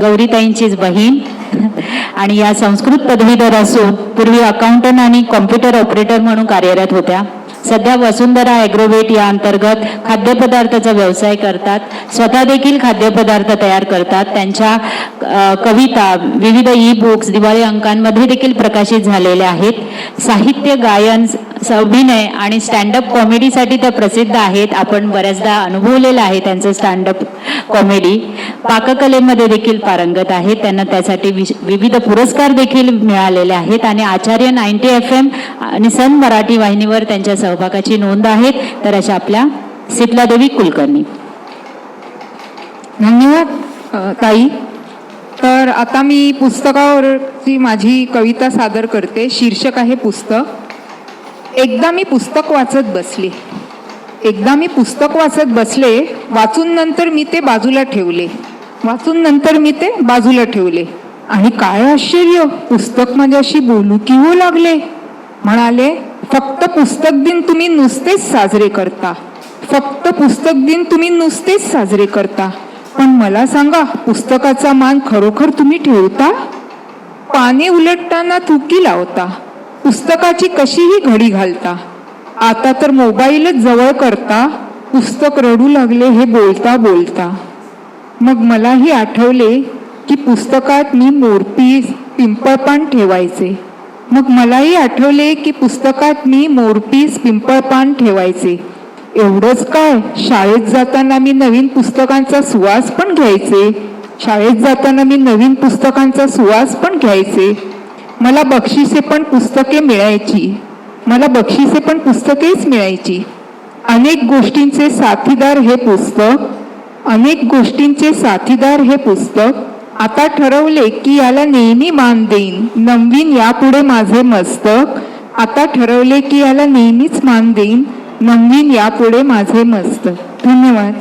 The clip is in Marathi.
गौरीताईंचीच बहीण. आणि या संस्कृत पदवीधर असून पूर्वी अकाउंटंट आणि कॉम्प्युटर ऑपरेटर म्हणून कार्यरत होत्या. सध्या वसुंधरा ॲग्रोवेट या अंतर्गत खाद्यपदार्थाचा व्यवसाय करतात. स्वतः देखील खाद्यपदार्थ तयार करतात. त्यांच्या कविता विविध ई बुक्स दिवाळी अंकांमध्ये देखील प्रकाशित झालेल्या आहेत. साहित्य गायन अभिनय आणि स्टँडअप कॉमेडीसाठी त्या प्रसिद्ध आहेत. आपण बऱ्याचदा अनुभवलेलं आहे त्यांचं स्टँडअप कॉमेडी. पाककलेमध्ये देखील पारंगत आहेत त्यांना त्यासाठी विविध पुरस्कार देखील मिळालेले आहेत आणि आचार्य नाईन्टी एफ एम आणि सन मराठी वाहिनीवर त्यांच्या सहभागाची नोंद आहेत. तर अशा आपल्या शीतलादेवी कुलकर्णी. धन्यवाद ताई. तर आता मी पुस्तकावरची माझी कविता सादर करते. शीर्षक आहे पुस्तक. एकदा मी पुस्तक वाचत बसले. एकदा मी पुस्तक वाचत बसले वाचून नंतर मी ते बाजूला ठेवले. वाचून नंतर मी ते बाजूला ठेवले. आणि काय आश्चर्य पुस्तक माझ्याशी बोलू की हो लागले. म्हणाले फक्त पुस्तक दिन तुम्ही नुसतेच साजरे करता. फक्त पुस्तक दिन तुम्ही नुसतेच साजरे करता. पण मला सांगा पुस्तकाचा मान खरोखर तुम्ही ठेवता? पाने उलटताना थुकी लावता. पुस्तकाची कशीही घडी घालता आता तर मोबाईलच जवळ करता पुस्तक रडू लागले हे बोलता बोलता. मग मलाही आठवले की पुस्तकात मी मोरपीस पिंपळपान ठेवायचे. मग मलाही आठवले की पुस्तकात मी मोरपीस पिंपळपान ठेवायचे. एवढंच काय? शाळेत जाताना मी नवीन पुस्तकांचा सुवास पण घ्यायचे. शाळेत जाताना मी नवीन पुस्तकांचा सुवास पण घ्यायचे. मला बक्षिसे पण पुस्तके मिळायची. मला बक्षिसे पण पुस्तकेच मिळायची. अनेक गोष्टींचे साथीदार हे पुस्तक अनेक गोष्टींचे साथीदार हे पुस्तक आता ठरवले की याला नेहमी मान देईन. नवीन यापुढे माझे मस्तक आता ठरवले की याला नेहमीच मान देईन. नवीन यापुढे माझे मस्तक. धन्यवाद.